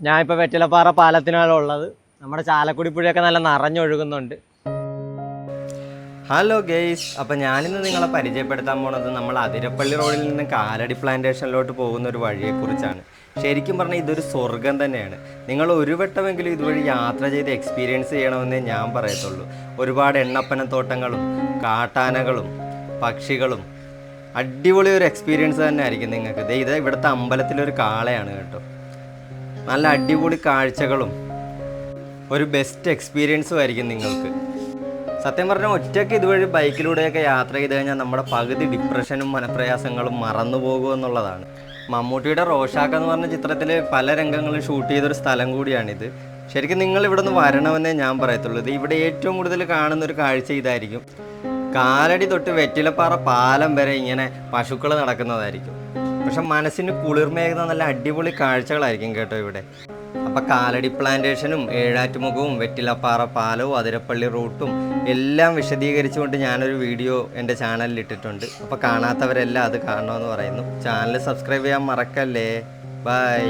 ഞാൻ ഇപ്പോൾ വെറ്റിലപ്പാറ പാലത്തിനാണ് ഉള്ളത്. നമ്മുടെ ചാലക്കുടി പുഴയൊക്കെ നല്ല നിറഞ്ഞൊഴുകുന്നുണ്ട്. ഹലോ ഗെയ്സ് അപ്പം ഞാനിന്ന് നിങ്ങളെ പരിചയപ്പെടുത്താൻ പോണത് നമ്മൾ അതിരപ്പള്ളി റോഡിൽ നിന്ന് കാലടി പ്ലാന്റേഷനിലോട്ട് പോകുന്ന ഒരു വഴിയെക്കുറിച്ചാണ്. ശരിക്കും പറഞ്ഞാൽ ഇതൊരു സ്വർഗം തന്നെയാണ്. നിങ്ങൾ ഒരു വട്ടമെങ്കിലും ഇതുവഴി യാത്ര ചെയ്ത് എക്സ്പീരിയൻസ് ചെയ്യണമെന്നേ ഞാൻ പറയത്തുള്ളൂ. ഒരുപാട് എണ്ണപ്പനത്തോട്ടങ്ങളും കാട്ടാനകളും പക്ഷികളും അടിപൊളി ഒരു എക്സ്പീരിയൻസ് തന്നെ ആയിരിക്കും നിങ്ങൾക്ക് ഇത് ഇവിടുത്തെ അമ്പലത്തിലൊരു കാളയാണ് കേട്ടോ. നല്ല അടിപൊളി കാഴ്ചകളും ഒരു ബെസ്റ്റ് എക്സ്പീരിയൻസും ആയിരിക്കും നിങ്ങൾക്ക്. സത്യം പറഞ്ഞാൽ ഒറ്റയ്ക്ക് ഇതുവഴി ബൈക്കിലൂടെയൊക്കെ യാത്ര ചെയ്ത് കഴിഞ്ഞാൽ നമ്മുടെ പകുതി ഡിപ്രഷനും മനപ്രയാസങ്ങളും മറന്നു പോകുമെന്നുള്ളതാണ് മമ്മൂട്ടിയുടെ റോഷാക്ക് എന്ന് പറഞ്ഞ ചിത്രത്തിൽ പല രംഗങ്ങളും ഷൂട്ട് ചെയ്തൊരു സ്ഥലം കൂടിയാണിത്. ശരിക്കും നിങ്ങൾ ഇവിടെ നിന്ന് വരണമെന്നേ ഞാൻ പറയത്തുള്ളൂ. ഇത് ഇവിടെ ഏറ്റവും കൂടുതൽ കാണുന്ന ഒരു കാഴ്ച ഇതായിരിക്കും. കാലടി തൊട്ട് വെറ്റിലപ്പാറ പാലം വരെ ഇങ്ങനെ പശുക്കൾ നടക്കുന്നതായിരിക്കും. പക്ഷെ മനസ്സിന് കുളിർമേകുന്ന നല്ല അടിപൊളി കാഴ്ചകളായിരിക്കും കേട്ടോ ഇവിടെ. അപ്പൊ കാലടി പ്ലാന്റേഷനും ഏഴാറ്റുമുഖവും വെറ്റിലപ്പാറ പാലവും അതിരപ്പള്ളി റൂട്ടും എല്ലാം വിശദീകരിച്ചുകൊണ്ട് ഞാനൊരു വീഡിയോ എന്റെ ചാനലിൽ ഇട്ടിട്ടുണ്ട്. അപ്പോൾ കാണാത്തവരെല്ലാം അത് കാണണമെന്ന് പറയുന്നു. ചാനൽ സബ്സ്ക്രൈബ് ചെയ്യാൻ മറക്കല്ലേ? ബൈ